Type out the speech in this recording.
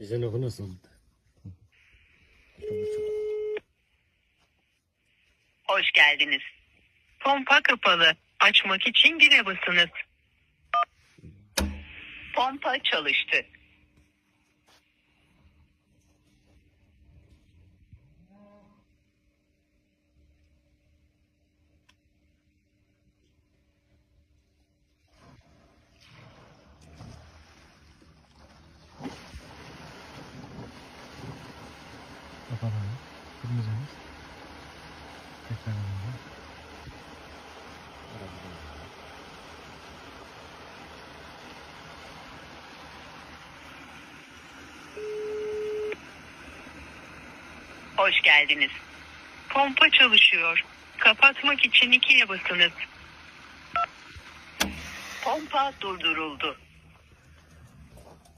Ezan okunasın. Hoş geldiniz. Pompa kapalı. Açmak için bire basınız. Pompa çalıştı. Kapatalım. Kırmızımız. Tekrar alalım. Hoş geldiniz. Pompa çalışıyor. Kapatmak için ikiye basınız. Pompa durduruldu.